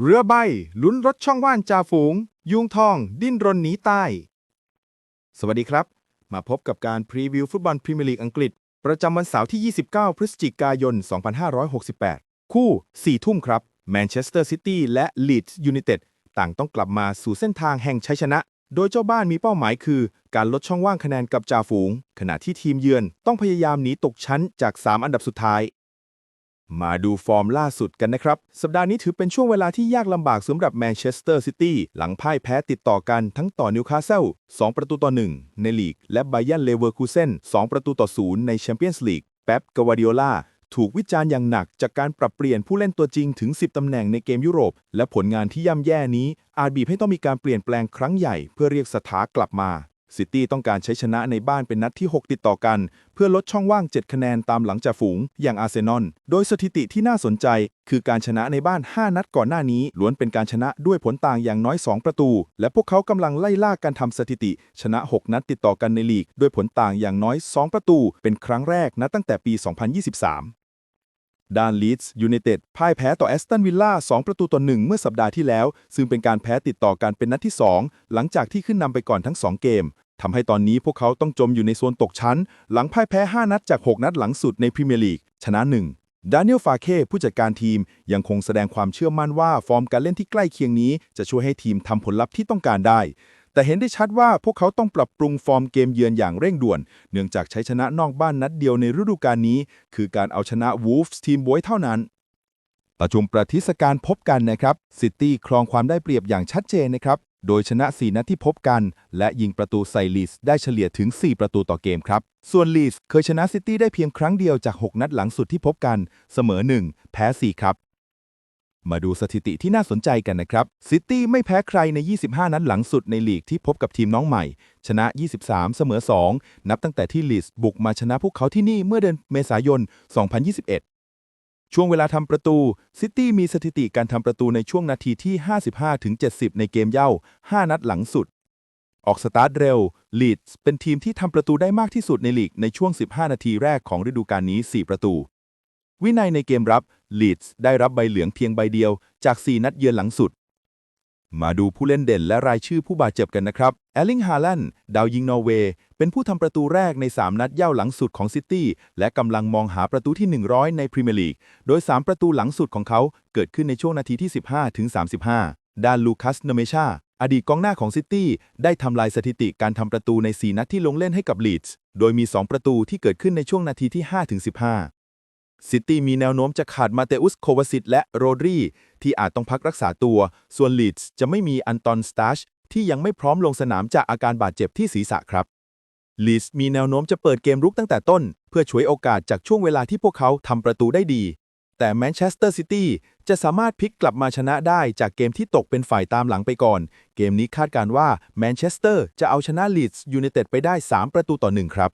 เรือใบลุ้นรถช่องว่านจ่าฝูง ยุงทอง ดิ้นรนหนีตาย สวัสดีครับ มาพบกับการพรีวิวฟุตบอลพรีเมียร์ลีกอังกฤษ ประจำวันเสาร์ที่ 29 พฤศจิกายน 2568 คู่ 4 ทุ่มครับแมนเชสเตอร์ซิตี้และลีดส์ยูไนเต็ดต่างต้องกลับมาสู่เส้นทางแห่งชัยชนะ โดยเจ้าบ้านมีเป้าหมายคือ การลดช่องว่างคะแนนกับจ่าฝูง ขณะที่ทีมเยือนต้องพยายามหนีตกชั้นจาก 3 อันดับสุดท้าย มาดูฟอร์มล่าสุดกันนะครับ สัปดาห์นี้ถือเป็นช่วงเวลาที่ยากลำบากสำหรับแมนเชสเตอร์ซิตี้หลังพ่ายแพ้ติดต่อกันทั้งต่อนิวคาสเซิล2ประตูต่อ 1 ในลีก และไบยันเลเวอร์คูเซน2ประตูต่อ 0 ในแชมเปี้ยนส์ลีกเป๊ปกวาดิโอลาถูกวิจารณ์อย่างหนักจากการปรับเปลี่ยนผู้เล่นตัวจริงถึง 10 ตำแหน่งในเกมยุโรป และผลงานที่ย่ำแย่นี้อาจบีบให้ต้องมีการเปลี่ยนแปลงครั้งใหญ่เพื่อเรียกสถากลับมา ซิตี้ต้องการใช้ชนะในบ้านเป็นนัดที่ 6 ติดต่อกัน เพื่อลดช่องว่าง 7 คะแนนตามหลังจากฝูง อย่างอาร์เซนอล โดยสถิติที่น่าสนใจ คือการชนะในบ้าน 5 นัดก่อนหน้านี้ ล้วนเป็นการชนะด้วยผลต่างอย่างน้อย 2 ประตู และพวกเขากำลังไล่ล่าการทำสถิติ ชนะ 6 นัดติดต่อกันในลีก ด้วยผลต่างอย่างน้อย 2 ประตู เป็นครั้งแรกนับตั้งแต่ปี 2023 ด้านลีดส์ยูไนเต็ดพ่ายแพ้ต่อแอสตันวิลล่า2ประตูต่อ1เมื่อสัปดาห์ที่แล้ว ซึ่งเป็นการแพ้ติดต่อกันเป็นนัดที่ 2 หลังจากที่ขึ้นนำไปก่อนทั้ง 2 เกมทำให้ตอนนี้พวกเขาต้องจมอยู่ในโซนตกชั้น หลังพ่ายแพ้ 5 นัดจาก 6 นัดหลังสุดในพรีเมียร์ลีกชนะ1ดานิเอลฟาเคผู้จัดการทีมยังคงแสดงความเชื่อมั่นว่า ฟอร์มการเล่นที่ใกล้เคียงนี้ จะช่วยให้ทีมทำผลลัพธ์ที่ต้องการได้ แต่เห็นได้ชัดว่าพวกเขาต้องปรับปรุงฟอร์มเกมเยือนอย่างเร่งด่วน เนื่องจากใช้ชนะนอกบ้านนัดเดียวในฤดูกาลนี้ คือการเอาชนะวูฟส์ทีมบวยเท่านั้น ประชุมประทิศการพบกันนะครับ ซิตี้ครองความได้เปรียบอย่างชัดเจนนะครับ โดยชนะ 4 นัดที่พบกัน และยิงประตูใส่ลีสได้เฉลี่ยถึง 4 ประตูต่อเกมครับ ส่วนลีสเคยชนะซิตี้ได้เพียงครั้งเดียวจาก 6 นัดหลังสุดที่พบกัน เสมอ 1 แพ้ 4 ครับ มาดูสถิติที่น่าสนใจกันนะครับ ซิตี้ไม่แพ้ใครใน 25 นัดหลังสุดในลีกที่พบกับทีมน้องใหม่ ชนะ 23 เสมอ 2 นับตั้งแต่ที่ลีสบุกมาชนะพวกเขาที่นี่เมื่อเดือนเมษายน 2021 ช่วงเวลาทำประตู ซิตี้มีสถิติการทำประตูในช่วงนาทีที่ 55-70ในเกมเย่า 5 นัดหลังสุด ออกสตาร์ทเร็วลีดส์เป็นทีมที่ทำประตูได้มากที่สุดในลีกในช่วง 15 นาทีแรกของฤดูกาลนี้ 4 ประตูวินัยในเกมรับ ลีดส์ได้รับใบเหลืองเพียงใบเดียวจาก 4 นัดเยือนหลังสุด มาดูผู้เล่นเด่นและรายชื่อผู้บาดเจ็บกันนะครับ แอลลิงฮาแลนด์ดาวยิงนอร์เวย์ เป็นผู้ทำประตูแรกใน 3 นัดเย่าหลังสุดของซิตี้และกำลังมองหาประตูที่ 100 ในพรีเมียร์ลีก โดย 3 ประตูหลังสุดของเขาเกิดขึ้นในช่วงนาทีที่ 15ถึง35 ด้านลูคัสเนเมชาอดีตกองหน้าของซิตี้ได้ทำลายสถิติการทำประตูใน 4 นัดที่ลงเล่นให้กับลีดส์ โดยมี 2 ประตูที่เกิดขึ้นในช่วงนาทีที่5ถึง15 ซิตี้มีแนวโน้มจะขาดมาเตอุสโควาซิตและโรดรีที่อาจต้องพักรักษาตัว ส่วนลีดส์จะไม่มีอันตอนสตาชที่ยังไม่พร้อมลงสนามจากอาการบาดเจ็บที่ศีรษะครับลีดส์มีแนวโน้มจะเปิดเกมรุกตั้งแต่ต้น เพื่อฉวยโอกาสจากช่วงเวลาที่พวกเขาทำประตูได้ดี แต่แมนเชสเตอร์ซิตี้จะสามารถพลิกกลับมาชนะได้จากเกมที่ตกเป็นฝ่ายตามหลังไปก่อน เกมนี้คาดการว่าแมนเชสเตอร์จะเอาชนะลีดส์ยูไนเต็ดไปได้ 3 ประตูต่อ1ครับ